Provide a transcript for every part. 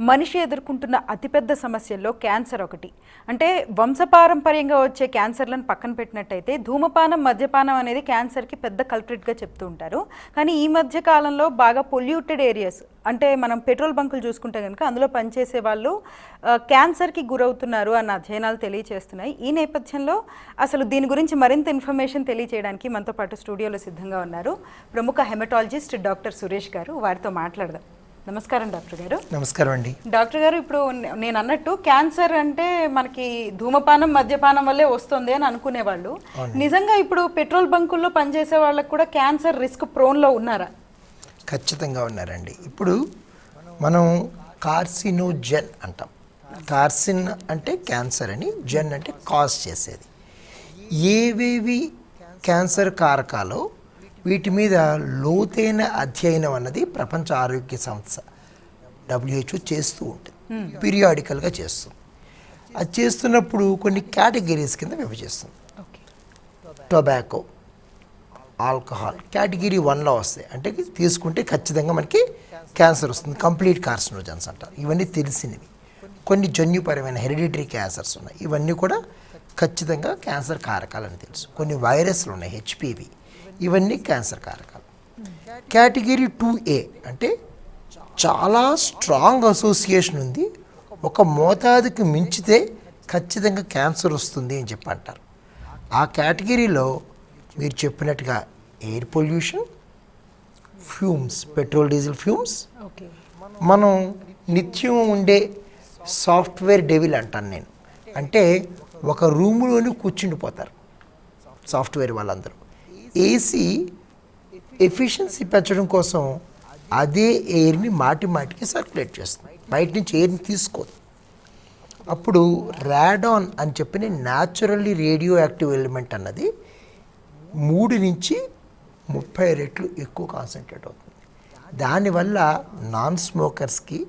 మనిషి ఎదుర్కొంటున్న అతిపెద్ద సమస్యల్లో క్యాన్సర్ ఒకటి. అంటే వంశపారంపర్యంగా వచ్చే క్యాన్సర్లను పక్కన పెట్టినట్టయితే ధూమపానం మద్యపానం అనేది క్యాన్సర్కి పెద్ద కల్ప్రిట్గా చెప్తూ ఉంటారు. కానీ ఈ మధ్య కాలంలో బాగా పొల్యూటెడ్ ఏరియాస్ అంటే మనం పెట్రోల్ బంకులు చూసుకుంటే కనుక అందులో పనిచేసే వాళ్ళు క్యాన్సర్కి గురవుతున్నారు అన్న అధ్యయనాలు తెలియజేస్తున్నాయి ఈ నేపథ్యంలో అసలు దీని గురించి మరింత ఇన్ఫర్మేషన్ తెలియజేయడానికి మనతో పాటు స్టూడియోలో సిద్ధంగా ఉన్నారు ప్రముఖ హెమటాలజిస్ట్ డాక్టర్ సురేష్ గారు. వారితో మాట్లాడదాం. నమస్కారం డాక్టర్ గారు. నమస్కారం అండి. డాక్టర్ గారు ఇప్పుడు నేను అన్నట్టు క్యాన్సర్ అంటే మనకి ధూమపానం మద్యపానం వల్లే వస్తుంది అని అనుకునేవాళ్ళు. నిజంగా ఇప్పుడు పెట్రోల్ బంకుల్లో పనిచేసే వాళ్ళకి కూడా క్యాన్సర్ రిస్క్ ప్రోన్లో ఉన్నారా? ఖచ్చితంగా ఉన్నారండి. ఇప్పుడు మనం కార్సినోజెన్ అంటాం. కార్సిన్ అంటే క్యాన్సర్ అని జెన్ అంటే కాజ్ చేసేది. ఏవేవి క్యాన్సర్ కారకాలో వీటి మీద లోతైన అధ్యయనం అన్నది ప్రపంచ ఆరోగ్య సంస్థ డబ్ల్యూహెచ్ఓ చేస్తూ ఉంటుంది. పీరియాడికల్గా చేస్తుంది. అది చేస్తున్నప్పుడు కొన్ని కేటగిరీస్ కింద విభజిస్తుంది టొబాకో ఆల్కహాల్ కేటగిరీ వన్లో వస్తాయి. అంటే తీసుకుంటే ఖచ్చితంగా మనకి క్యాన్సర్ వస్తుంది. కంప్లీట్ కార్సినోజన్స్ అంటారు. ఇవన్నీ తెలిసినవి. కొన్ని జన్యుపరమైన హెరిడిటరీ క్యాన్సర్స్ ఉన్నాయి. ఇవన్నీ కూడా ఖచ్చితంగా క్యాన్సర్ కారకాలని తెలుసు. కొన్ని వైరస్లు ఉన్నాయి హెచ్పివి ఇవన్నీ క్యాన్సర్ కారకాలు. కేటగిరీ టూ ఏ అంటే చాలా స్ట్రాంగ్ అసోసియేషన్ ఉంది. ఒక మోతాదుకి మించితే ఖచ్చితంగా క్యాన్సర్ వస్తుంది అని చెప్పి అంటారు. ఆ కేటగిరీలో మీరు చెప్పినట్టుగా air pollution fumes petrol diesel fumes. మనం నిత్యం ఉండే సాఫ్ట్వేర్ డెవిల్ అంటాను నేను. అంటే ఒక రూములోనే కూర్చుండిపోతారు సాఫ్ట్వేర్ వాళ్ళందరూ. ఏసీ ఎఫిషియన్సీ పెంచడం కోసం అదే ఎయిర్ని మాటి మాటికి సర్క్యులేట్ చేస్తుంది. బయట నుంచి ఎయిర్ని తీసుకోదు. అప్పుడు రాడాన్ అని చెప్పిన న్యాచురల్లీ రేడియో యాక్టివ్ ఎలిమెంట్ అన్నది మూడు నుంచి ముప్పై రెట్లు ఎక్కువ కాన్సన్ట్రేట్ అవుతుంది. దానివల్ల నాన్ స్మోకర్స్కి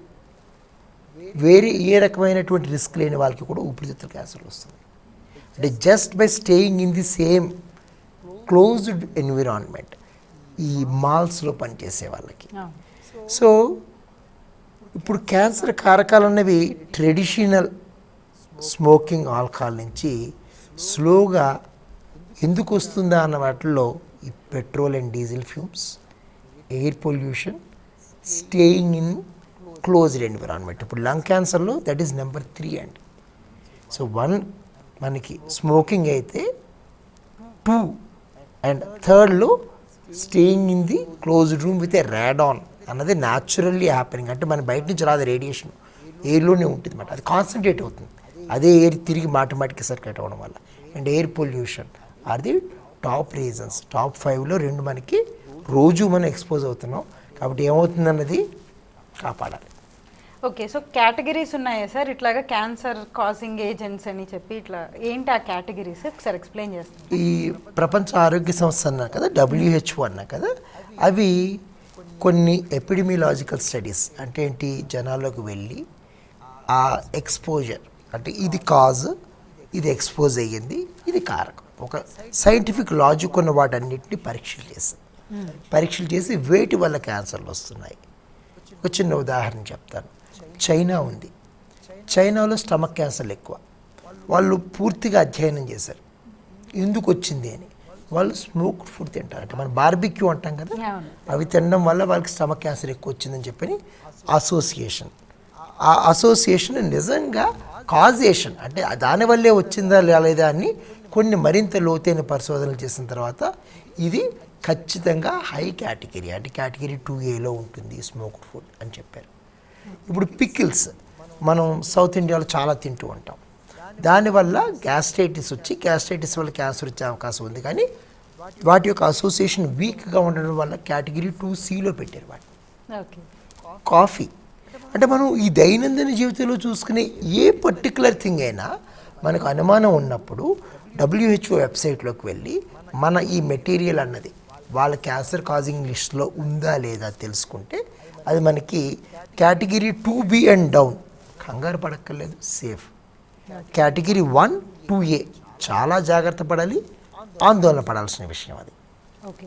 వేరే ఏ రకమైనటువంటి రిస్క్ లేని వాళ్ళకి కూడా ఊపిరితిత్తుల క్యాన్సర్ వస్తుంది. అంటే just by staying in the same closed environment ఈ మాల్స్లో పనిచేసే వాళ్ళకి. సో ఇప్పుడు క్యాన్సర్ కారకాలు అన్నవి ట్రెడిషనల్ స్మోకింగ్ ఆల్కహాల్ నుంచి స్లోగా ఎందుకు వస్తుందా అన్న వాటిల్లో ఈ petrol and diesel fumes air pollution staying in closed environment ఇప్పుడు లంగ్ క్యాన్సర్లో దట్ ఈస్ నెంబర్ త్రీ అండి. సో వన్ మనకి స్మోకింగ్ అయితే two and థర్డ్లో staying in the closed room with a radon అన్నది న్యాచురల్లీ హ్యాపెనింగ్ అంటే మన బయట నుంచి రాదు రేడియేషన్ ఎయిర్లోనే ఉంటుంది అనమాట అది కాన్సన్ట్రేట్ అవుతుంది. అదే ఎయిర్ తిరిగి మాటమాటికి సర్క్యులేట్ అవ్వడం వల్ల. And air pollution are the top reasons top ఫైవ్లో రెండు మనకి రోజు మనం ఎక్స్పోజ్ అవుతున్నాం. కాబట్టి ఏమవుతుందన్నది కాపాడాలి. ఓకే సో కేటగిరీస్ ఉన్నాయా సార్? ఇట్లాగా క్యాన్సర్ కాజింగ్ ఏజెంట్స్ అని చెప్పి ఇట్లా ఏంటి ఆ కేటగిరీస్? ఒకసారి ఎక్స్ప్లెయిన్ చేస్తాను ఈ ప్రపంచ ఆరోగ్య సంస్థ అన్నా కదా డబ్ల్యూహెచ్ఓ అన్నా కదా అవి కొన్ని ఎపిడమిలాజికల్ స్టడీస్ అంటే ఏంటి జనాల్లోకి వెళ్ళి ఆ ఎక్స్పోజర్ అంటే ఇది కాజ్ ఇది ఎక్స్పోజ్ అయ్యింది ఇది కారకం. ఒక సైంటిఫిక్ లాజిక్ ఉన్న వాటన్నిటిని పరీక్షలు చేసి పరీక్షలు చేసి వేటి వల్ల క్యాన్సర్లు వస్తున్నాయి? ఒక చిన్న ఉదాహరణ చెప్తాను. చైనా ఉంది. చైనాలో స్టమక్ క్యాన్సర్లు ఎక్కువ. వాళ్ళు పూర్తిగా అధ్యయనం చేశారు. ఎందుకు వచ్చింది అని. వాళ్ళు స్మోక్ ఫుడ్ తింటారు అంటే మనం బార్బిక్యూ అంటాం కదా. అవి తినడం వల్ల వాళ్ళకి స్టమక్ క్యాన్సర్ ఎక్కువ వచ్చిందని చెప్పని అసోసియేషన్. ఆ అసోసియేషన్ నిజంగా కాజేషన్. అంటే దానివల్లే వచ్చిందా లేదా అని కొన్ని మరింత లోతైన పరిశోధనలు చేసిన తర్వాత ఇది ఖచ్చితంగా హై కేటగిరీ. అంటే కేటగిరీ టూ ఏలో ఉంటుంది స్మోక్ ఫుడ్ అని చెప్పారు. ఇప్పుడు పికిల్స్ మనం సౌత్ ఇండియాలో చాలా తింటూ ఉంటాం. దానివల్ల గ్యాస్ట్రైటిస్ వచ్చి గ్యాస్ట్రైటిస్ వల్ల క్యాన్సర్ వచ్చే అవకాశం ఉంది. కానీ వాటి యొక్క అసోసియేషన్ వీక్గా ఉండడం వల్ల కేటగిరీ టూ సిలో పెట్టారు వాటిని. ఓకే. కాఫీ. అంటే మనం ఈ దైనందిన జీవితంలో చూసుకునే ఏ పర్టికులర్ థింగ్ అయినా మనకు అనుమానం ఉన్నప్పుడు డబ్ల్యూహెచ్ఓ వెబ్సైట్లోకి వెళ్ళి మన ఈ మెటీరియల్ అన్నది వాళ్ళ క్యాన్సర్ కాజింగ్ లిస్ట్లో ఉందా లేదా తెలుసుకుంటే అది మనకి category two B and down. కంగారు పడక్కర్లేదు safe. Category one two A. చాలా జాగ్రత్త పడాలి ఆందోళన పడాల్సిన విషయం అది. ఓకే.